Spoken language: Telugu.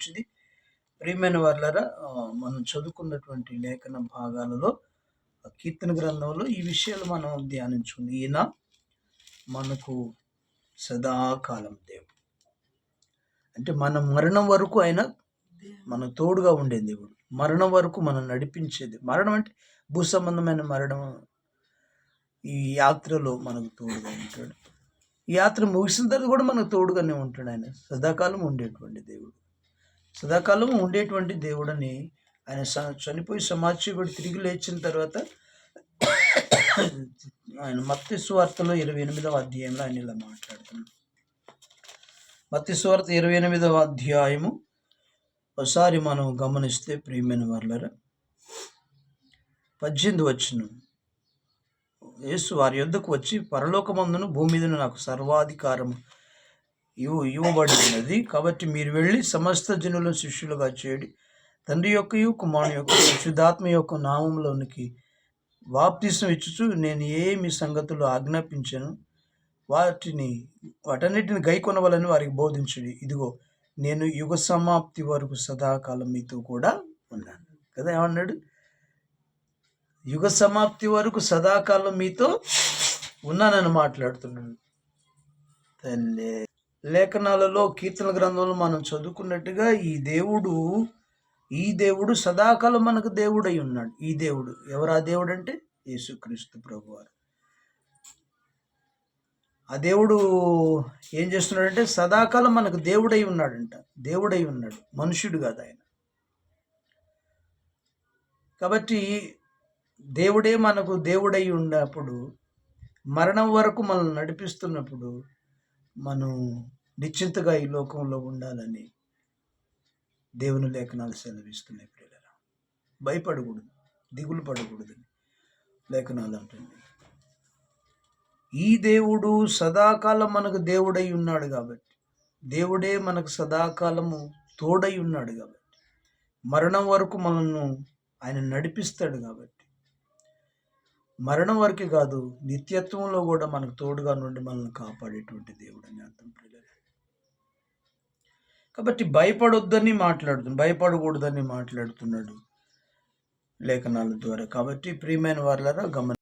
మంచిది ప్రియమైన వాళ్ళరా మనం చదువుకున్నటువంటి లేఖన భాగాలలో కీర్తన గ్రంథంలో ఈ విషయాలు మనం ధ్యానించుకుంది. ఈయన మనకు సదాకాలం దేవుడు. అంటే మన మరణం వరకు ఆయన మన తోడుగా ఉండే దేవుడు. మరణం వరకు మనం నడిపించేది. మరణం అంటే భూ సంబంధమైన మరణం. ఈ యాత్రలో మనకు తోడుగా ఉంటాడు. ఈ యాత్ర ముగిసిన తర్వాత కూడా మనకు తోడుగానే ఉంటాడు ఆయన. సదాకాలం ఉండేటువంటి దేవుడు. సదాకాలం ఉండేటువంటి దేవుడని ఆయన స- చనిపోయి సమాధి తిరిగి లేచిన తర్వాత ఆయన మత్తి సువార్తలో ఇరవై ఎనిమిదవ అధ్యాయంలో ఆయన ఇలా మాట్లాడుతున్నాడు. మత్తి సువార్త ఇరవై ఎనిమిదవ అధ్యాయము. ఒకసారి మనం గమనిస్తే ప్రియమైన వాళ్ళరా పద్దెనిమిది వచ్చిన యేసు వారి యొద్దకు వచ్చి పరలోకమందును భూమి మీద నాకు సర్వాధికారం ఇవ్వ ఇవ్వబడి ఉన్నది కాబట్టి మీరు వెళ్ళి సమస్త జనులను శిష్యులుగా చేయడి. తండ్రి యొక్క కుమారుని యొక్క పరిశుద్ధాత్మ యొక్క నామంలోనికి బాప్తిసం ఇచ్చుచు నేను ఏమి సంగతులు ఆజ్ఞాపించాను? వాటిని వాటన్నిటిని గైకొనవలని వారికి బోధించండి. ఇదిగో నేను యుగ సమాప్తి వరకు సదాకాలం మీతో కూడా ఉన్నాను. కదా ఏమన్నాడు? యుగ సమాప్తి వరకు సదాకాలం మీతో ఉన్నానని మాట్లాడుతున్నాను తల్లే. లేఖనాలలో కీర్తన గ్రంథంలో మనం చదువుకున్నట్టుగా ఈ దేవుడు ఈ దేవుడు సదాకాలం మనకు దేవుడై ఉన్నాడు. ఈ దేవుడు ఎవరు? ఆ దేవుడు అంటే యేసుక్రీస్తు ప్రభువారు. ఆ దేవుడు ఏం చేస్తున్నాడంటే సదాకాలం మనకు దేవుడై ఉన్నాడంట. దేవుడై ఉన్నాడు. మనుషుడు కాదు ఆయన. కాబట్టి దేవుడే మనకు దేవుడై ఉన్నప్పుడు మరణం వరకు మనల్ని నడిపిస్తున్నప్పుడు మనం నిశ్చింతగా ఈ లోకంలో ఉండాలని దేవుని లేఖనాలు సెలవిస్తున్నాయి ప్రియులరా. భయపడకూడదు దిగులు పడకూడదు లేఖనాలు అంటుంది ఈ దేవుడు సదాకాలం మనకు దేవుడై ఉన్నాడు కాబట్టి దేవుడే మనకు సదాకాలము తోడై ఉన్నాడు కాబట్టి మరణం వరకు మనల్ని ఆయన నడిపిస్తాడు కాబట్టి మరణం వరకు కాదు నిత్యత్వంలో కూడా మనకు తోడుగా నుండి మనల్ని కాపాడేటువంటి దేవుడు అని అర్థం ప్రియులారా. కాబట్టి భయపడొద్దని మాట్లాడుతుంది భయపడకూడదని మాట్లాడుతున్నాడు లేఖనాల ద్వారా కాబట్టి ప్రియమైన వాళ్ళరా గమని